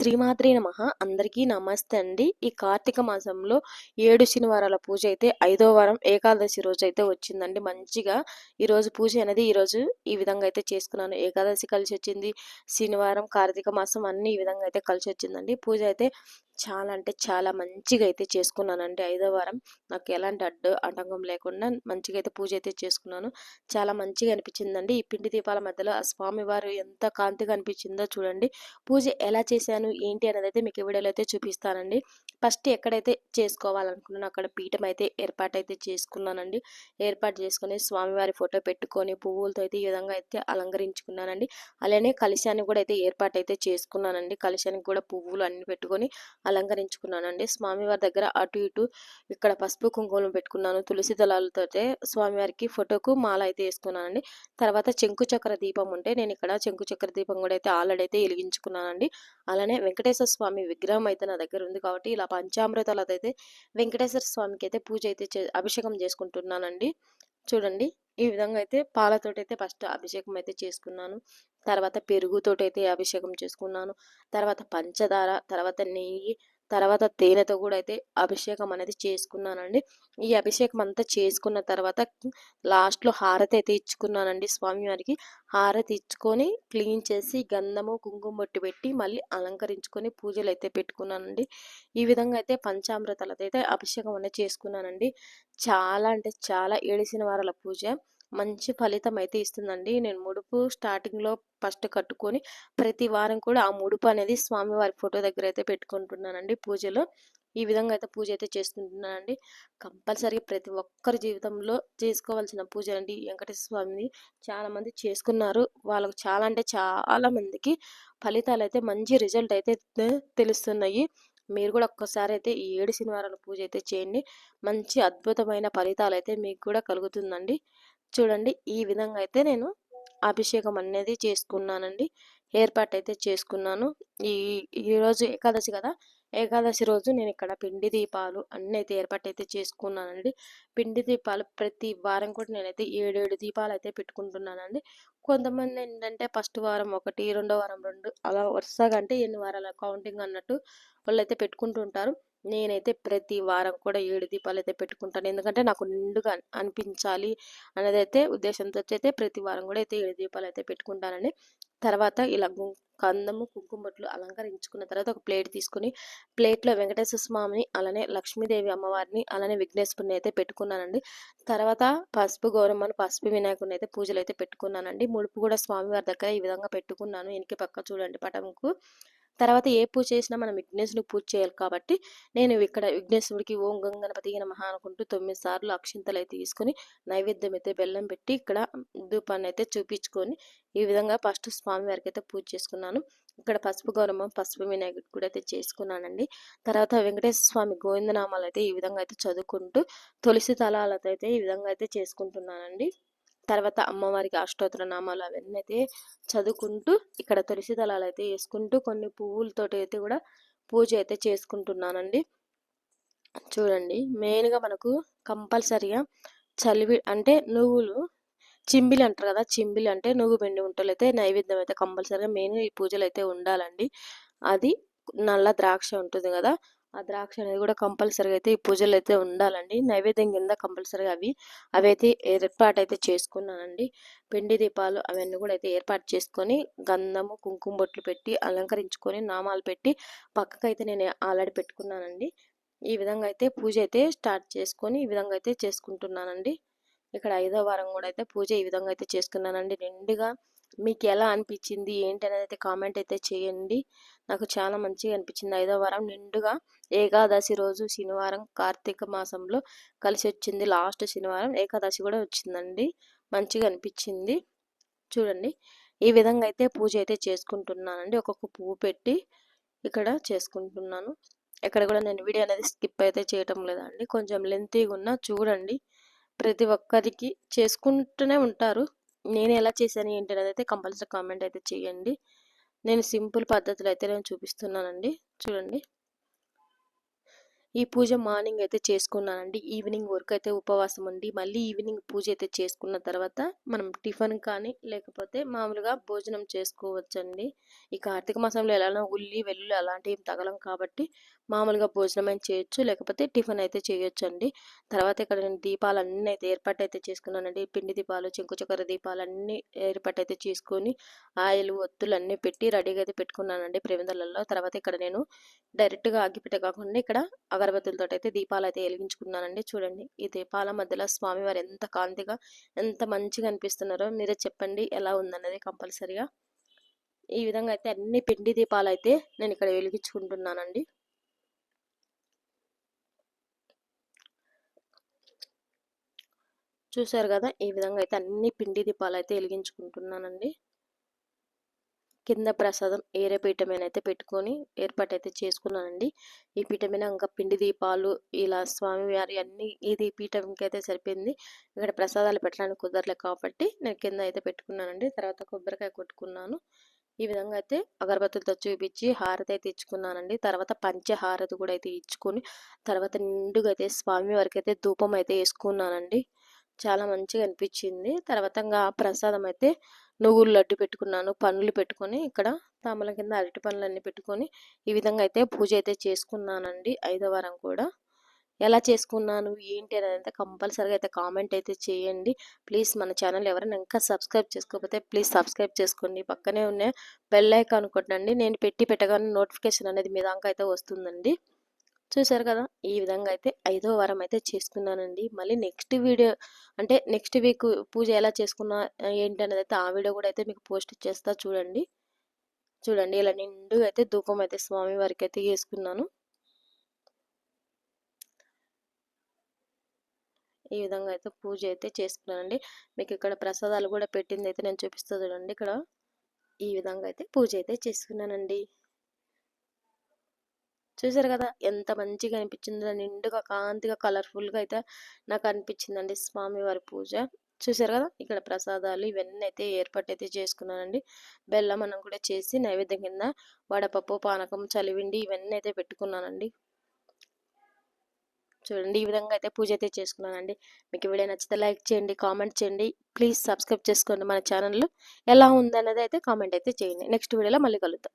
త్రిమాత్రి నమ అందరికీ నమస్తే అండి. ఈ కార్తీక మాసంలో ఏడు శనివారాల పూజ అయితే ఐదో వారం ఏకాదశి రోజు అయితే వచ్చిందండి. మంచిగా ఈరోజు పూజ అనేది ఈరోజు ఈ విధంగా అయితే చేసుకున్నాను. ఏకాదశి కలిసి వచ్చింది శనివారం, కార్తీక మాసం అన్ని ఈ విధంగా అయితే కలిసి వచ్చిందండి పూజ అయితే చాలా అంటే చాలా మంచిగా అయితే చేసుకున్నానండి. ఐదో వారం నాకు ఎలాంటి అడ్డు ఆటంకం లేకుండా మంచిగా అయితే పూజ అయితే చేసుకున్నాను. చాలా మంచిగా అనిపించిందండి. ఈ పిండి దీపాల మధ్యలో ఆ స్వామివారు ఎంత కాంతిగా అనిపించిందో చూడండి. పూజ ఎలా చేశాను ఏంటి అనేది అయితే మీకు వీడియోలో అయితే చూపిస్తానండి. ఫస్ట్ ఎక్కడైతే చేసుకోవాలనుకున్నాను అక్కడ పీఠం అయితే ఏర్పాటైతే చేసుకున్నానండి. ఏర్పాటు చేసుకొని స్వామివారి ఫోటో పెట్టుకొని పువ్వులతో అయితే ఈ విధంగా అయితే అలంకరించుకున్నానండి. అలానే కలశాన్ని కూడా అయితే ఏర్పాటైతే చేసుకున్నానండి. కలశానికి కూడా పువ్వులు అన్ని పెట్టుకొని అలంకరించుకున్నానండి. స్వామివారి దగ్గర అటు ఇటు ఇక్కడ పసుపు కుంకుమలు పెట్టుకున్నాను. తులసి దళాలతో అయితే స్వామివారికి ఫోటోకు మాల అయితే వేసుకున్నానండి. తర్వాత చెంకు చక్ర దీపం ఉంటే నేను ఇక్కడ చెంకు చక్ర దీపం కూడా అయితే ఆల్రెడీ అయితే వెలిగించుకున్నానండి. అలానే వెంకటేశ్వర స్వామి విగ్రహం అయితే నా దగ్గర ఉంది కాబట్టి ఇలా పంచామృతాలతో అయితే వెంకటేశ్వర స్వామికి అయితే పూజ అయితే చే అభిషేకం చేసుకుంటున్నానండి. చూడండి ఈ విధంగా అయితే పాలతోటైతే ఫస్ట్ అభిషేకం అయితే చేసుకున్నాను. తర్వాత పెరుగుతోటైతే అభిషేకం చేసుకున్నాను. తర్వాత పంచదార, తర్వాత నెయ్యి, తర్వాత తేనెతో కూడా అయితే అభిషేకం అనేది చేసుకున్నానండి. ఈ అభిషేకం అంతా చేసుకున్న తర్వాత లాస్ట్‌లో హారతి అయితే ఇచ్చుకున్నానండి స్వామివారికి. హారతి ఇచ్చుకొని క్లీన్ చేసి గంధము, కుంకుమ బొట్టు పెట్టి మళ్ళీ అలంకరించుకొని పూజలు అయితే పెట్టుకున్నానండి. ఈ విధంగా అయితే పంచామృతాలతో అయితే అభిషేకం అనేది చేసుకున్నానండి. చాలా అంటే చాలా ఏడిసిన వారాల పూజ మంచి ఫలితం అయితే ఇస్తుందండి. నేను ముడుపు స్టార్టింగ్‌లో ఫస్ట్ కట్టుకొని ప్రతి వారం కూడా ఆ ముడుపు అనేది స్వామివారి ఫోటో దగ్గర అయితే పెట్టుకుంటున్నానండి పూజలో. ఈ విధంగా అయితే పూజ అయితే చేసుకుంటున్నానండి. కంపల్సరీగా ప్రతి ఒక్కరి జీవితంలో చేసుకోవాల్సిన పూజలండి. వెంకటేశ్వర స్వామిని చాలామంది చేసుకున్నారు. వాళ్ళకు చాలా అంటే చాలా మందికి అయితే మంచి రిజల్ట్ అయితే తెలుస్తున్నాయి. మీరు కూడా ఒక్కసారి అయితే ఈ ఏడు శనివారాల పూజ అయితే చేయండి. మంచి అద్భుతమైన ఫలితాలు అయితే మీకు కూడా కలుగుతుందండి. చూడండి ఈ విధంగా అయితే నేను అభిషేకం అనేది చేసుకున్నానండి. ఏర్పాటైతే చేసుకున్నాను. ఈ ఈరోజు ఏకాదశి కదా! ఏకాదశి రోజు నేను ఇక్కడ పిండి దీపాలు అన్నీ అయితే ఏర్పాటు అయితే చేసుకున్నానండి. పిండి దీపాలు ప్రతి వారం కూడా నేనైతే ఏడేడు దీపాలు అయితే పెట్టుకుంటున్నానండి. కొంతమంది ఏంటంటే ఫస్ట్ వారం ఒకటి, రెండో వారం రెండు అలా వరుసగా అంటే ఎన్ని వారాల కౌంటింగ్ అన్నట్టు వాళ్ళైతే పెట్టుకుంటూ ఉంటారు. నేనైతే ప్రతి వారం కూడా ఏడు దీపాలు అయితే పెట్టుకుంటాను. ఎందుకంటే నాకు నిండుగా అనిపించాలి అనేదైతే ఉద్దేశంతో అయితే ప్రతి వారం కూడా అయితే ఏడు దీపాలు అయితే పెట్టుకుంటానండి. తర్వాత ఇలా కందము కుంకుమట్లు అలంకరించుకున్న తర్వాత ఒక ప్లేట్ తీసుకొని ప్లేట్‌లో వెంకటేశ్వర స్వామిని, అలానే లక్ష్మీదేవి అమ్మవారిని, అలానే విఘ్నేశ్వరుని అయితే పెట్టుకున్నానండి. తర్వాత పసుపు గౌరమ్మను, పసుపు వినాయకుడిని అయితే పూజలు అయితే పెట్టుకున్నానండి. ముడుపు కూడా స్వామివారి దగ్గర ఈ విధంగా పెట్టుకున్నాను. వెనక పక్క చూడండి పటంకు. తర్వాత ఏ పూజ చేసినా మనం విఘ్నేశుని పూజ చేయాలి కాబట్టి నేను ఇక్కడ విఘ్నేశ్వరుడికి ఓం గంగణపతి మహా అనుకుంటూ తొమ్మిది సార్లు అక్షింతలైతే తీసుకొని నైవేద్యం అయితే బెల్లం పెట్టి ఇక్కడ ధూపాన్ని అయితే చూపించుకొని ఈ విధంగా ఫస్ట్ స్వామివారికి అయితే పూజ చేసుకున్నాను. ఇక్కడ పసుపు గౌరవం పసుపు వినాయకుడు కూడా అయితే చేసుకున్నానండి. తర్వాత వెంకటేశ్వర స్వామి గోవిందనామాలు అయితే ఈ విధంగా అయితే చదువుకుంటూ తులసి తలాలతో అయితే ఈ విధంగా అయితే చేసుకుంటున్నానండి. తర్వాత అమ్మవారికి అష్టోత్తర నామాలు అవన్నీ అయితే చదువుకుంటూ ఇక్కడ తులసి దళాలు అయితే వేసుకుంటూ కొన్ని పువ్వులతోటి అయితే కూడా పూజ అయితే చేసుకుంటున్నానండి. చూడండి మెయిన్‌గా మనకు కంపల్సరిగా చలివి అంటే నువ్వులు చింబిలి అంటారు కదా! చింబిలి అంటే నువ్వు పిండి ఉంటలు అయితే నైవేద్యం అయితే కంపల్సరీగా మెయిన్ ఈ పూజలు అయితే ఉండాలండి. అది నల్ల ద్రాక్ష ఉంటుంది కదా! ఆ ద్రాక్ష అనేది కూడా కంపల్సరీగా అయితే ఈ పూజలు అయితే ఉండాలండి. నైవేద్యం కింద కంపల్సరీగా అవి అవైతే ఏర్పాటైతే చేసుకున్నానండి. పిండి దీపాలు అవన్నీ కూడా అయితే ఏర్పాటు చేసుకొని గంధము, కుంకుమ బొట్లు పెట్టి అలంకరించుకొని నామాలు పెట్టి పక్కకైతే నేను ఆల్రెడీ పెట్టుకున్నానండి. ఈ విధంగా అయితే పూజ అయితే స్టార్ట్ చేసుకొని ఈ విధంగా అయితే చేసుకుంటున్నానండి. ఇక్కడ ఐదో వారం కూడా అయితే పూజ ఈ విధంగా అయితే చేసుకున్నానండి. నిండుగా మీకు ఎలా అనిపించింది ఏంటి అనేది అయితే కామెంట్ అయితే చేయండి. నాకు చాలా మంచిగా అనిపించింది. ఐదో వారం నిండుగా ఏకాదశి రోజు శనివారం కార్తీక మాసంలో కలిసి వచ్చింది లాస్ట్ శనివారం ఏకాదశి కూడా వచ్చిందండి. మంచిగా అనిపించింది. చూడండి ఈ విధంగా అయితే పూజ అయితే చేసుకుంటున్నానండి. ఒక్కొక్క పువ్వు పెట్టి ఇక్కడ చేసుకుంటున్నాను. ఎక్కడ కూడా నేను వీడియో అనేది స్కిప్ అయితే చేయటం లేదండి. కొంచెం లెంతీగా ఉన్నా చూడండి. ప్రతి ఒక్కరికి చేసుకుంటూనే ఉంటారు. నేను ఎలా చేశాను ఏంటి అనేది అయితే కంపల్సరీ కామెంట్ అయితే చేయండి. నేను సింపుల్ పద్ధతిలో అయితే నేను చూపిస్తున్నానండి. చూడండి. ఈ పూజ మార్నింగ్ అయితే చేసుకున్నానండి ఈవినింగ్ వరకు అయితే ఉపవాసం ఉండి మళ్ళీ ఈవినింగ్ పూజ అయితే చేసుకున్న తర్వాత మనం టిఫిన్ కానీ లేకపోతే మామూలుగా భోజనం చేసుకోవచ్చండి ఈ కార్తీక మాసంలో ఎలానో ఉల్లి వెల్లుల్లి అలాంటివి తగలం కాబట్టి మామూలుగా భోజనం అయినా చేయొచ్చు లేకపోతే టిఫిన్ అయితే చేయొచ్చు అండి తర్వాత ఇక్కడ నేను దీపాలు అన్నీ అయితే ఏర్పాటు అయితే చేసుకున్నానండి. పిండి దీపాలు చెంకు చక్కెర దీపాలు అన్నీ ఏర్పాటు అయితే చేసుకొని ఆయిల్ ఒత్తులు అన్నీ పెట్టి రెడీగా అయితే పెట్టుకున్నానండి ప్రేమిదలలో. తర్వాత ఇక్కడ నేను డైరెక్ట్గా అగ్గిపెట్ట కాకుండా ఇక్కడ అగరబత్తులతో అయితే దీపాలు అయితే వెలిగించుకున్నానండి. చూడండి ఈ దీపాల మధ్యలో స్వామివారు ఎంత కాంతిగా ఎంత మంచిగా అనిపిస్తున్నారో. మీరే చెప్పండి ఎలా ఉందన్నది కంపల్సరిగా. ఈ విధంగా అయితే అన్ని పిండి దీపాలు అయితే నేను ఇక్కడ వెలిగించుకుంటున్నానండి. చూసారు కదా! ఈ విధంగా అయితే అన్ని పిండి దీపాలు అయితే వెలిగించుకుంటున్నానండి. కింద ప్రసాదం ఏరే పీఠ మీద అయితే పెట్టుకొని ఏర్పాటు అయితే చేసుకున్నానండి. ఈ పీఠ మీద ఇంకా పిండి దీపాలు ఇలా స్వామివారి అన్ని ఇది పీఠంకి అయితే సరిపోయింది. ఇక్కడ ప్రసాదాలు పెట్టడానికి కుదరలేదు కాబట్టి నేను కింద అయితే పెట్టుకున్నానండి. తర్వాత కొబ్బరికాయ కొట్టుకున్నాను. ఈ విధంగా అయితే అగరబత్తులతో చూపించి హారతి అయితే ఇచ్చుకున్నానండి. తర్వాత పంచహారతి కూడా అయితే ఇచ్చుకొని తర్వాత నిండుగా అయితే స్వామి వారికి అయితే ధూపం అయితే వేసుకున్నానండి. చాలా మంచిగా అనిపించింది. తర్వాత ఇంకా ప్రసాదం అయితే నువ్వులు లడ్డు పెట్టుకున్నాను పనులు పెట్టుకొని ఇక్కడ తామల కింద అరటి పనులన్నీ పెట్టుకొని ఈ విధంగా అయితే పూజ అయితే చేసుకున్నానండి ఐదో వారం కూడా. ఎలా చేసుకున్నాను ఏంటి అనేది అయితే కంపల్సరీగా అయితే కామెంట్ అయితే చేయండి. ప్లీజ్ మన ఛానల్ ఎవరైనా ఇంకా సబ్స్క్రైబ్ చేసుకోకపోతే ప్లీజ్ సబ్స్క్రైబ్ చేసుకోండి. పక్కనే ఉన్న బెల్ ఐకాన్ కొట్టండి. నేను పెట్టి పెట్టగానే నోటిఫికేషన్ అనేది మీ దాకా అయితే వస్తుందండి. చూసారు కదా ఈ విధంగా అయితే ఐదో వారం అయితే చేసుకున్నానండి. మళ్ళీ నెక్స్ట్ వీడియో అంటే నెక్స్ట్ వీక్ పూజ ఎలా చేసుకున్నా ఏంటి అనేది అయితే ఆ వీడియో కూడా అయితే మీకు పోస్ట్ చేస్తా చూడండి. చూడండి ఇలా నిండుగా అయితే ధూపం అయితే స్వామి వారికి అయితే వేసుకున్నాను. ఈ విధంగా అయితే పూజ అయితే చేసుకున్నానండి. మీకు ఇక్కడ ప్రసాదాలు కూడా పెట్టింది అయితే నేను చూపిస్తా చూడండి ఇక్కడ. ఈ విధంగా అయితే పూజ అయితే చేసుకున్నానండి. చూసారు కదా! ఎంత మంచిగా అనిపించిందో నిండుగా కాంతిగా కలర్ఫుల్గా అయితే నాకు అనిపించిందండి స్వామివారి పూజ. చూసారు కదా! ఇక్కడ ప్రసాదాలు ఇవన్నీ అయితే ఏర్పాటు అయితే చేసుకున్నానండి. బెల్లం అన్నం కూడా చేసి నైవేద్యం కింద వడపప్పు పానకం చలివిండి ఇవన్నీ అయితే పెట్టుకున్నానండి. చూడండి ఈ విధంగా అయితే పూజ అయితే చేసుకున్నానండి. మీకు వీడియో నచ్చితే లైక్ చేయండి కామెంట్ చేయండి. ప్లీజ్ సబ్స్క్రైబ్ చేసుకోండి మన ఛానల్లో. ఎలా ఉందన్నది అయితే కామెంట్ అయితే చేయండి. నెక్స్ట్ వీడియోలో మళ్ళీ కలుద్దాం.